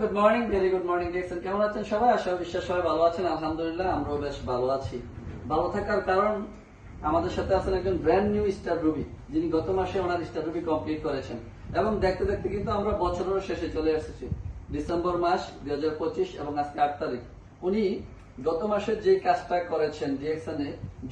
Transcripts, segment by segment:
Good morning very good morning কেমন আছেন সবাই? আশা বিশ্বাস সবাই ভালো আছেন। আলহামদুলিল্লাহ, আমরাও বেশ ভালো আছি। ভালো থাকার কারণ আমাদের সাথে আছেন একজন ব্র্যান্ড নিউ স্টার রুবি যিনি গত মাসে ওনার স্টার রুবি কমপ্লিট করেছেন। এবং দেখতে দেখতে কিন্তু আমরা বছরের শেষে চলে এসেছি। ডিসেম্বর মাস, দুই হাজার পঁচিশ এবং আজকে আট তারিখ। উনি গত মাসে যে কাজটা করেছেন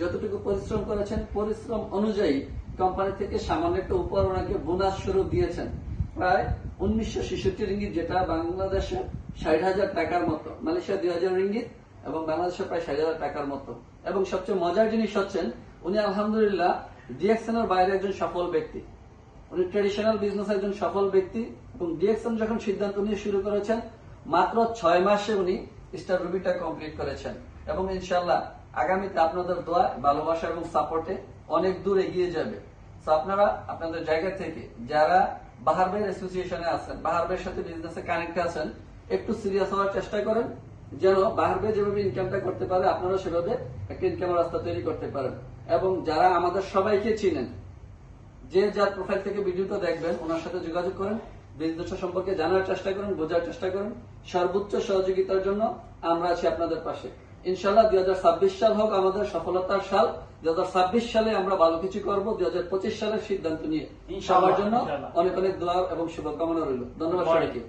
যতটুকু পরিশ্রম করেছেন, পরিশ্রম অনুযায়ী কোম্পানি থেকে সামান্য একটা উপর ওনাকে বোনাস স্বরূপ দিয়েছেন। প্রায় উনিশশো ছেষট্টি রিঙ্গিত, যেটা বাংলাদেশে ষাট হাজার টাকার মতো, মালয়েশিয়া দুই হাজার রিঙ্গিত এবং বাংলাদেশে প্রায় ষাট হাজার টাকার মতো। এবং সবচেয়ে মজার জিনিস হচ্ছেন, উনি আলহামদুলিল্লাহ ডিএকশনের বাইরে একজন সফল ব্যক্তি। উনি ট্রেডিশনাল বিজনেস একজন সফল ব্যক্তি এবং ডিএকশন যখন সিদ্ধান্ত নিয়ে শুরু করেছেন, মাত্র ছয় মাসে উনি স্টার রুবিটা কমপ্লিট করেছেন। এবং ইনশাল্লাহ আগামীতে আপনাদের দোয়া, ভালোবাসা এবং সাপোর্টে অনেক দূর এগিয়ে যাবে। আপনারা, আপনাদের জায়গা থেকে যারা বাহার ভাইয়ের অ্যাসোসিয়েশনে আছেন, বাহার ভাইয়ের সাথে বিজনেসে কানেক্ট আছেন, একটু সিরিয়াস হওয়ার চেষ্টা করেন, যেন বাহার ভাই যেভাবে ইনকামটা করতে পারে আপনারা সেভাবে একটা ইনকামের রাস্তা তৈরি করতে পারেন। এবং যারা আমাদের সবাইকে চিনেন, যে যার প্রোফাইল থেকে ভিডিওটা দেখবেন, ওনার সাথে যোগাযোগ করেন বিজনেস সম্পর্কে জানার চেষ্টা করেন, বোঝার চেষ্টা করেন, সর্বোচ্চ সহযোগিতার জন্য আমরা আছি আপনাদের পাশে। ইনশাল্লাহ দুই হাজার ছাব্বিশ সাল হোক আমাদের সফলতার সাল। দুই হাজার ছাব্বিশ সালে আমরা ভালো কিছু করব দুই হাজার পঁচিশ সালের সিদ্ধান্ত নিয়ে। সবার জন্য অনেক অনেক দোয়া এবং শুভকামনা রইল। ধন্যবাদ সবাইকে।